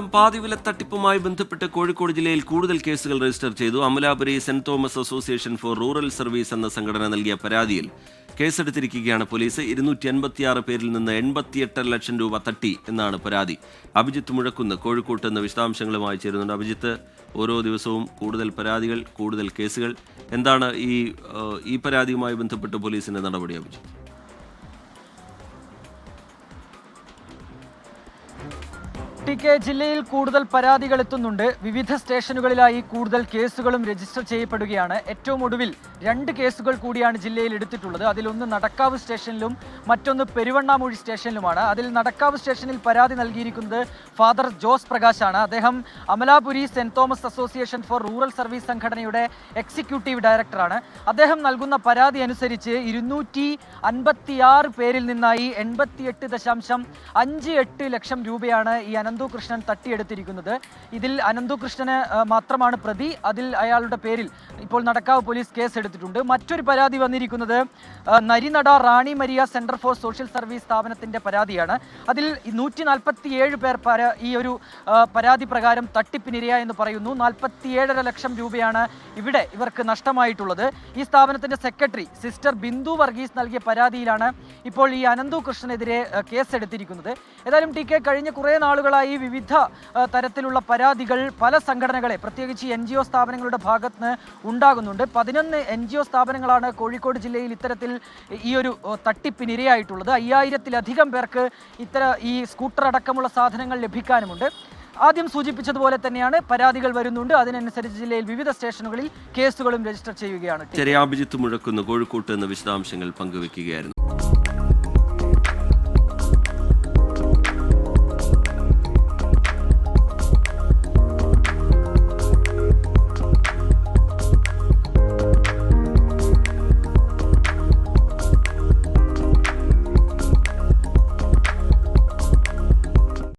പാതിവില തട്ടിപ്പുമായി ബന്ധപ്പെട്ട് കോഴിക്കോട് ജില്ലയിൽ കൂടുതൽ കേസുകൾ രജിസ്റ്റർ ചെയ്തു. Amalapuri saint Thomas association for rural service എന്ന സംഘടന നൽകിയ പരാതിയിൽ കേസെടുത്തിരിക്കുകയാണ് പോലീസ്. ഇരുന്നൂറ്റി അൻപത്തിയാറ് പേരിൽ നിന്ന് എൺപത്തിയെട്ടര ലക്ഷം രൂപ തട്ടി എന്നാണ് പരാതി. അഭിജിത്ത് മുഴക്കുന്ന് കോഴിക്കോട്ട് എന്ന വിശദാംശങ്ങളുമായി ചേരുന്നുണ്ട്. അഭിജിത്ത് ഓരോ ദിവസവും കൂടുതൽ പരാതികൾ കൂടുതൽ കേസുകൾ. എന്താണ് ഈ ഈ പരാതിയുമായി ബന്ധപ്പെട്ട് പോലീസിന്റെ നടപടി അഭിജിത്ത്? ടി കെ ജില്ലയിൽ കൂടുതൽ പരാതികൾ എത്തുന്നുണ്ട്. വിവിധ സ്റ്റേഷനുകളിലായി കൂടുതൽ കേസുകളും രജിസ്റ്റർ ചെയ്യപ്പെടുകയാണ്. ഏറ്റവും ഒടുവിൽ രണ്ട് കേസുകൾ കൂടിയാണ് ജില്ലയിൽ എടുത്തിട്ടുള്ളത്. അതിലൊന്ന് നടക്കാവ് സ്റ്റേഷനിലും മറ്റൊന്ന് പെരുവണ്ണാമൂഴി സ്റ്റേഷനിലുമാണ്. അതിൽ നടക്കാവ് സ്റ്റേഷനിൽ പരാതി നൽകിയിരിക്കുന്നത് ഫാദർ ജോസ് പ്രകാശാണ്. അദ്ദേഹം Amalapuri saint Thomas association for rural service സംഘടനയുടെ എക്സിക്യൂട്ടീവ് ഡയറക്ടറാണ്. അദ്ദേഹം നൽകുന്ന പരാതി അനുസരിച്ച് ഇരുന്നൂറ്റി പേരിൽ നിന്നായി എൺപത്തിയെട്ട് ലക്ഷം രൂപയാണ് ഈ അനന്തു കൃഷ്ണൻ തട്ടിയെടുത്തിരിക്കുന്നത്. ഇതിൽ അനന്തു കൃഷ്ണന് മാത്രമാണ് പ്രതി. അതിൽ അയാളുടെ പേരിൽ ഇപ്പോൾ നടക്കാവ് പോലീസ് കേസ് എടുത്തിട്ടുണ്ട് മറ്റൊരു പരാതി വന്നിരിക്കുന്നത് Narinada Rani Maria centre for social service സ്ഥാപനത്തിന്റെ പരാതിയാണ്. അതിൽ നൂറ്റി നാൽപ്പത്തി ഏഴ് പേർ ഈ ഒരു പരാതി പ്രകാരം തട്ടിപ്പിനിരയായെന്ന് പറയുന്നു. നാൽപ്പത്തിയേഴര ലക്ഷം രൂപയാണ് ഇവിടെ ഇവർക്ക് നഷ്ടമായിട്ടുള്ളത്. ഈ സ്ഥാപനത്തിന്റെ സെക്രട്ടറി സിസ്റ്റർ ബിന്ദു വർഗീസ് നൽകിയ പരാതിയിലാണ് ഇപ്പോൾ ഈ അനന്തു കൃഷ്ണനെതിരെ കേസ് കേസെടുത്തിരിക്കുന്നത്. ഏതായാലും ടി കെ കഴിഞ്ഞ കുറേ നാളുകളായി വിവിധ തരത്തിലുള്ള പരാതികൾ പല സംഘടനകളെ പ്രത്യേകിച്ച് എൻ സ്ഥാപനങ്ങളുടെ ഭാഗത്ത് നിന്ന് ഉണ്ടാകുന്നുണ്ട്. പതിനൊന്ന് എൻ സ്ഥാപനങ്ങളാണ് കോഴിക്കോട് ജില്ലയിൽ ഇത്തരത്തിൽ ഈ ഒരു തട്ടിപ്പിനിരയായിട്ടുള്ളത്. അയ്യായിരത്തിലധികം പേർക്ക് ഇത്തര ഈ സ്കൂട്ടർ അടക്കമുള്ള സാധനങ്ങൾ ലഭിക്കാനുമുണ്ട്. ആദ്യം സൂചിപ്പിച്ചതുപോലെ തന്നെയാണ് പരാതികൾ വരുന്നുണ്ട്. അതിനനുസരിച്ച് ജില്ലയിൽ വിവിധ സ്റ്റേഷനുകളിൽ കേസുകളും രജിസ്റ്റർ ചെയ്യുകയാണ്. ടി. ചെറിയ അഭിജിത്ത് മുഴക്കുന്ന. കോഴിക്കോട്ട് എന്ന വിശദാംശങ്ങൾ പങ്കുവെക്കുകയായിരുന്നു